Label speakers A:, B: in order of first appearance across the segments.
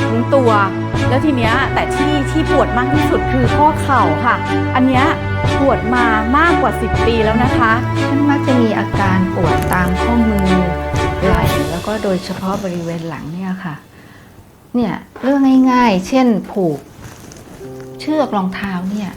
A: ทั้งตัว แล้วทีเนี้ยแต่ที่ที่ปวดมากที่สุดคือข้อเข่าค่ะ อันเนี้ยปวดมามากกว่า 10 ปีแล้วนะคะ
B: ฉันมักจะมีอาการปวดตามข้อมือไหล่แล้วก็โดยเฉพาะบริเวณหลังเนี่ยค่ะ เนี่ยเรื่องง่ายๆ เช่นผูก เชือกรองเท้าเนี่ย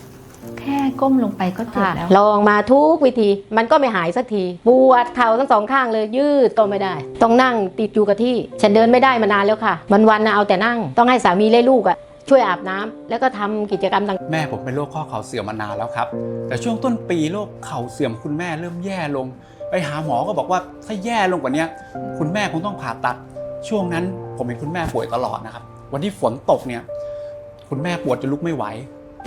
B: ก้มลงไปก็เจ็บ
C: ค่ะ
B: แล้ว
C: ลองมาทุกวิธีมันก็ไม่หายสักทีปวดเข่าทั้งสองข้างเลยยืดก็ไม่ได้ ต้องนั่งติดอยู่กับที่ ฉันเดินไม่ได้มานานแล้วค่ะ วันๆนะเอาแต่นั่ง ต้องให้สามีและลูกอะช่วยอาบน้ำแล้วก็ทำกิจกรรมต่าง
D: แม่ผมเป็นโรคข้อเข่าเสื่อมมานานแล้วครับ แต่ช่วงต้นปีโรคเข่าเสื่อมคุณแม่เริ่มแย่ลง ไปหาหมอก็บอกว่าถ้าแย่ลงกว่านี้คุณแม่คงต้องผ่าตัด ช่วงนั้นผมเห็นคุณแม่ป่วยตลอดนะครับ วันที่ฝนตกเนี่ย คุณแม่ปวดจนลุกไม่ไหว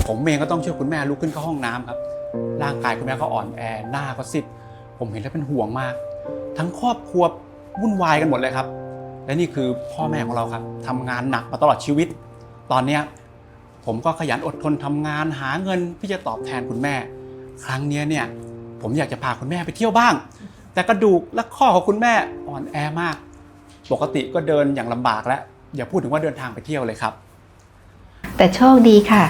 D: ผมเองก็ต้องช่วยคุณแม่ลุกขึ้นเข้าห้องน้ำครับ ร่างกายคุณแม่ก็อ่อนแอหน้าก็ซิดผมเห็นแล้วเป็นห่วงมาก ทั้งครอบครัววุ่นวายกันหมดเลยครับ และนี่คือพ่อแม่ของเราครับทำงานหนักมาตลอดชีวิต ตอนเนี้ผมก็ขยันอดทนทำงานหาเงินที่จะตอบแทนคุณแม่ ครั้งนี้เนี่ยผมอยากจะพาคุณแม่ไปเที่ยวบ้าง แต่กระดูกและข้อของคุณแม่อ่อนแอมาก ปกติก็เดินอย่างลำบากแล้ว อย่าพูดถึงว่าเดินทางไปเที่ยวเลยครับ
B: แต่โชคดีค่ะ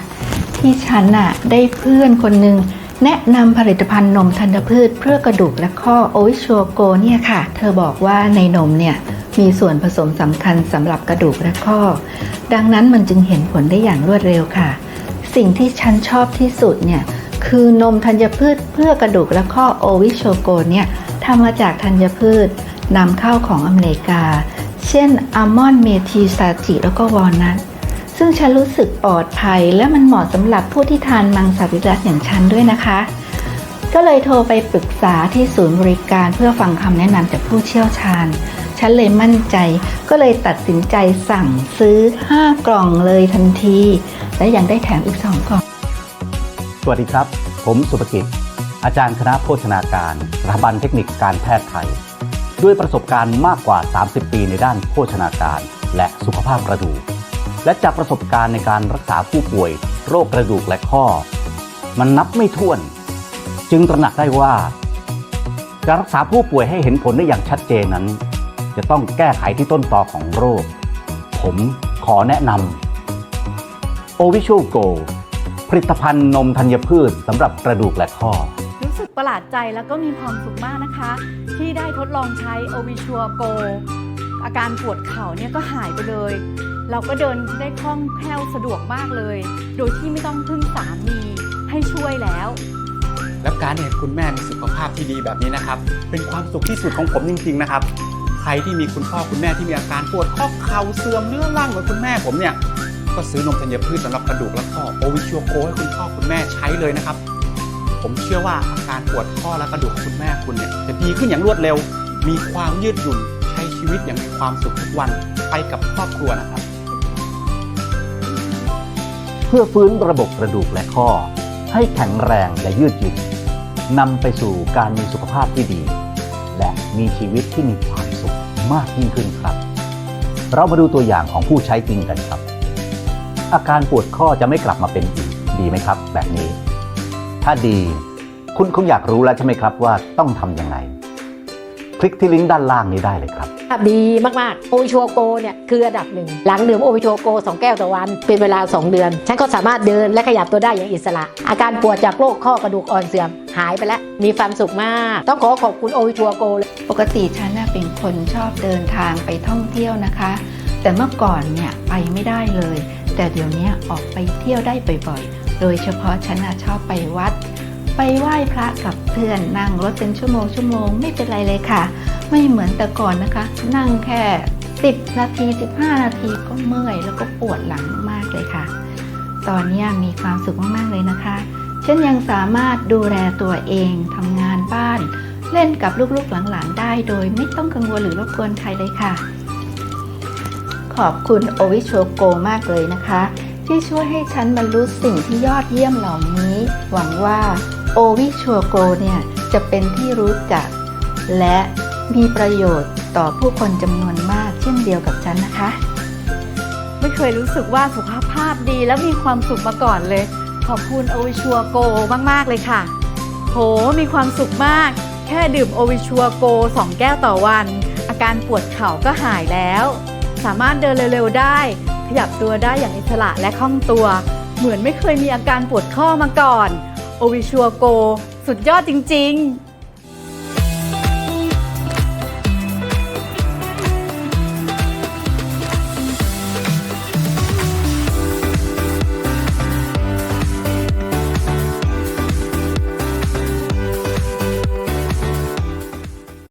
B: ที่ฉันน่ะได้เพื่อนคนหนึ่งแนะนำผลิตภัณฑ์นมธัญพืชเพื่อกระดูกและข้อโอวิชัวโกเนี่ยค่ะ เธอบอกว่าในนมเนี่ยมีส่วนผสมสำคัญสำหรับกระดูกและข้อ ดังนั้นมันจึงเห็นผลได้อย่างรวดเร็วค่ะ สิ่งที่ฉันชอบที่สุดเนี่ยคือนมธัญพืชเพื่อกระดูกและข้อโอวิโชโกเนี่ยทำมาจากธัญพืชนำเข้าของอเมริกา เช่นอัลมอนด์เมทิซาจิแล้วก็วอลนัท ซึ่งฉันรู้สึกปลอดภัย และมันเหมาะสำหรับผู้ที่ทานมังสวิรัตอย่างฉันด้วยนะคะ ก็เลยโทรไปปรึกษาที่ศูนย์บริการเพื่อฟังคำแนะนำจากผู้เชี่ยวชาญ ฉันเลยมั่นใจ ก็เลยตัดสินใจสั่งซื้อ 5 กล่องเลยทันที และยังได้แถมอีก 2 กล่อง
E: สวัสดีครับ ผมสุภกิจ อาจารย์คณะโภชนาการสถาบันเทคนิคการแพทย์ไทย ด้วยประสบการณ์มากกว่า 30 ปีในด้านโภชนาการ และสุขภาพกระดูก และจากประสบการณ์ในการรักษาผู้ป่วย โรคกระดูกและข้อ มันนับไม่ถ้วน จึงตระหนักได้ว่า การรักษาผู้ป่วยให้เห็นผลได้อย่างชัดเจนนั้น จะต้องแก้ไขที่ต้นตอของโรค ผมขอแนะนำโอวิช l ลโกผลิตภัณฑ์นมธัญพืชสำหรับกระดูกและข้อ
A: รู้สึกประหลาดใจแล้วก็มีความสุขมากนะคะ ที่ได้ทดลองใช้ o v i ชัวโกอาการปวดเข่าเนี่ยก็หายไปเลย เราก็เดินได้คล่องแคล่วสะดวกมากเลย โดยที่ไม่ต้องพึ่งสามีให้ช่วยแล้ว
D: แล้วการเห็นคุณแม่มีสุขภาพที่ดีแบบนี้นะครับ เป็นความสุขที่สุดของผมจริงๆนะครับ ใครที่มีคุณพ่อคุณแม่ที่มีอาการปวดข้อเข่าเสื่อมเนื้อร่างเหมือนคุณแม่ผมเนี่ย ก็ซื้อนมธัญพืชสำหรับกระดูกและข้อโอวิชัวโกให้คุณพ่อคุณแม่ใช้เลยนะครับ ผมเชื่อว่าอาการปวดข้อและกระดูกของคุณแม่คุณเนี่ยจะดีขึ้นอย่างรวดเร็ว มีความยืดหยุ่นใช้ชีวิตอย่างมีความสุขทุกวันไปกับครอบครัวนะครับ
E: เพื่อฟื้นระบบกระดูกและข้อ ให้แข็งแรงและยืดหยุ่นนำไปสู่การมีสุขภาพที่ดี และมีชีวิตที่มีความสุขมากยิ่งขึ้นครับ เรามาดูตัวอย่างของผู้ใช้จริงกันครับ อาการปวดข้อจะไม่กลับมาเป็นอีกดีไหมครับ แบบนี้ ถ้าดี คุณคงอยากรู้แล้วใช่ไหมครับว่าต้องทำยังไง คลิกที่ลิงก์ด้านล่างนี้ได้เลยครับ
C: ๆดีมากๆโอวิชัวโกเนี่ยคืออันดับหนึ่งหลังดื่มโอวิชัวโก 2 แก้วต่อวัน เป็นเวลา 2 เดือน ฉันก็สามารถเดินและขยับตัวได้อย่างอิสระ อาการปวดจากโรคข้อกระดูกอ่อนเสื่อมหายไปแล้ว มีความสุขมาก ต้องขอขอบคุณโอวิชัวโกเลย
B: ปกติฉันน่ะเป็นคนชอบเดินทางไปท่องเที่ยวนะคะ แต่เมื่อก่อนเนี่ยไปไม่ได้เลย แต่เดี๋ยวนี้ออกไปเที่ยวได้บ่อยๆ โดยเฉพาะฉันน่ะชอบไปวัด ไปไหว้พระกับเพื่อนนั่งรถเป็นชั่วโมงชั่วโมงไม่เป็นไรเลยค่ะ ไม่เหมือนแต่ก่อนนะคะ นั่งแค่ 10 นาที 15 นาทีก็เมื่อยแล้วก็ปวดหลังมากเลยค่ะ ตอนนี้มีความสุขมากๆเลยนะคะฉันยังสามารถดูแลตัวเองทำงานบ้าน เล่นกับลูกๆหลานๆได้โดยไม่ต้องกังวลหรือรบกวนใครเลยค่ะ ขอบคุณโอวิโชโกมากเลยนะคะ ที่ช่วยให้ฉันบรรลุสิ่งที่ยอดเยี่ยมเหล่านี้ หวังว่าโอวิโชโกเนี่ยจะเป็นที่รู้จัก และ มีประโยชน์ต่อผู้คนจำนวนมากเช่นเดียวกับฉันนะคะ
A: ไม่เคยรู้สึกว่าสุขภาพดีและมีความสุขมาก่อนเลย ขอบคุณโอวิชัวโกมาก ๆ เลยค่ะ โห มีความสุขมาก แค่ดื่มโอวิชัวโก2แก้วต่อวัน อาการปวดเข่าก็หายแล้ว สามารถเดินเร็ว ๆ ได้ ขยับตัวได้อย่างอิสระและคล่องตัว เหมือนไม่เคยมีอาการปวดข้อมาก่อน โอวิชัวโก สุดยอดจริง ๆ